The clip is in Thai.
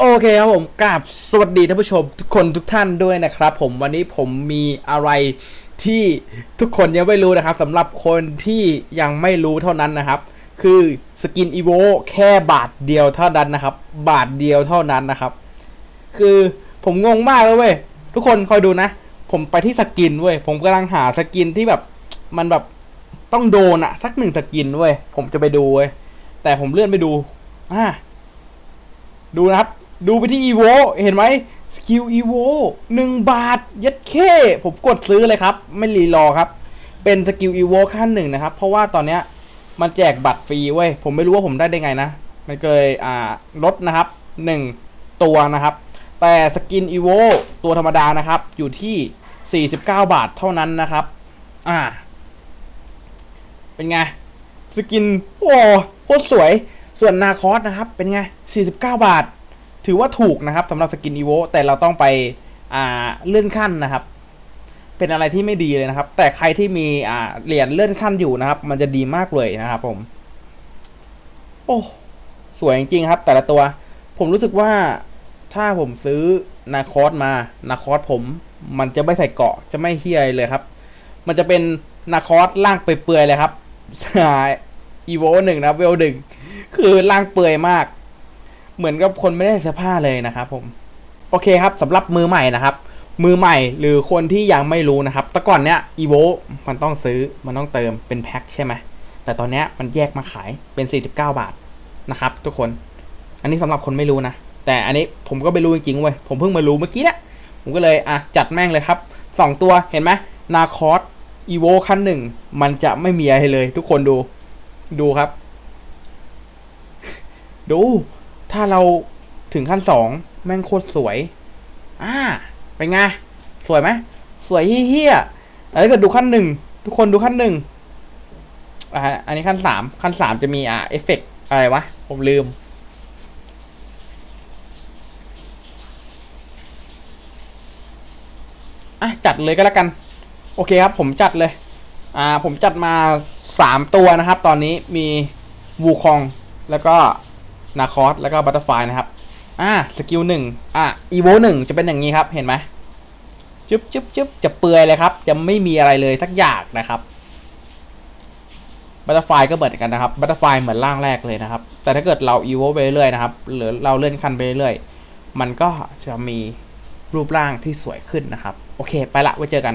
โอเคครับผมกราบสวัสดีท่านผู้ชมทุกคนทุกท่านด้วยนะครับ ผมวันนี้ผมมีอะไรที่ทุกคนยังไม่รู้นะครับสำหรับคนที่ยังไม่รู้เท่านั้นนะครับ คือสกินอีโวแค่บาทเดียวเท่านั้นนะครับ บาทเดียวเท่านั้นนะครับ คือผมงงมากเลยเว้ยทุกคนคอยดูนะ ผมไปที่สกินเว้ยผมกำลังหาสกินที่แบบมันแบบต้องโดนอะสักหนึ่งสกินเว้ยผมจะไปดูเว้ยแต่ผมเลื่อนไปดูอ่าดูนะครับ ดูไปที่ evo เห็นไหมสกิล evo หนึ่งบาท ยัดเค ผมกดซื้อเลยครับ ไม่รีรอครับ เป็นสกิล evo ขั้นหนึ่งนะครับ เพราะว่าตอนเนี้ยมันแจกบัตรฟรีเว้ย ผมไม่รู้ว่าผมได้ได้ไงนะ มันเคยอ่าลดนะครับหนึ่งตัวนะครับ แต่สกิน evo ตัวธรรมดานะครับ อยู่ที่ 49 บาทเท่านั้นนะครับ อ่า เป็นไง สกิน โอ้โคตรสวย ส่วนนาคอสนะครับ เป็นไง 49 บาท ถือว่าถูกนะครับสำหรับสกินอีโวแต่เราต้องไปอ่าเลื่อนขั้นนะครับ เป็นอะไรที่ไม่ดีเลยนะครับ แต่ใครที่มีอ่าเหรียญเลื่อนขั้นอยู่นะครับ มันจะดีมากเลยนะครับ ผม โอ้สวยจริงๆครับ แต่ละตัว ผมรู้สึกว่าถ้าผมซื้อนาคอสมานาคอสผม มันจะไม่ใส่เกาะจะไม่เฮียเลยครับ มันจะเป็นนาคอสล่างเปื่อยๆเลยครับอีโวหนึ่งนะเวลหนึ่งคือล่างเปื่อยมาก เหมือนกับคนไม่ได้เสื้อผ้าเลยนะครับผมโอเคครับสำหรับมือใหม่นะครับ มือใหม่หรือคนที่ยังไม่รู้นะครับ แต่ก่อนเนี้ยอีโวมันต้องซื้อมันต้องเติมเป็นแพ็คใช่ไหมแต่ตอนเนี้ยมันแยกมาขายเป็น 49 บาทนะครับ ทุกคน อันนี้สำหรับคนไม่รู้นะ แต่อันนี้ผมก็ไม่รู้จริงๆเว้ยผมเพิ่งมารู้เมื่อกี้เนี่ยผมก็เลยอะจัดแม่งเลยครับสองตัวเห็นไหมนาคอสอีโวขั้นหนึ่งมันจะไม่มีอะไรเลย ทุกคนดู ดูครับ ดู ถ้าเราถึงขั้นสองแม่งโคตรสวย อ่า เป็นไง สวยไหม สวยเฮี้ยแล้วถ้าเกิดดูขั้นหนึ่งทุกคนดูขั้นหนึ่งอ่า อันนี้ขั้นสามขั้นสามจะมีอ่าเอฟเฟกอะไรวะ ผมลืม อะ จัดเลยก็แล้วกัน โอเคครับ ผมจัดเลย อ่า ผมจัดมาสามตัวนะครับ ตอนนี้มีวูคองแล้วก็ นาคอสแล้วก็บัตเตอร์ไฟนะครับอ่าสกิลหนึ่งอ่าอีโวหนึ่งจะเป็นอย่างนี้ครับเห็นไหมจุ๊บจุ๊บจุ๊บจะเปื่อยเลยครับ จะไม่มีอะไรเลยสักอย่างนะครับบัตเตอร์ไฟก็เหมือนกันนะครับบัตเตอร์ไฟเหมือนร่างแรกเลยนะครับ แต่ถ้าเกิดเราอีโวไปเรื่อยๆนะครับ หรือเราเลื่อนขั้นไปเรื่อยๆมันก็จะมีรูปร่างที่สวยขึ้นนะครับ โอเค ไปละไว้เจอกัน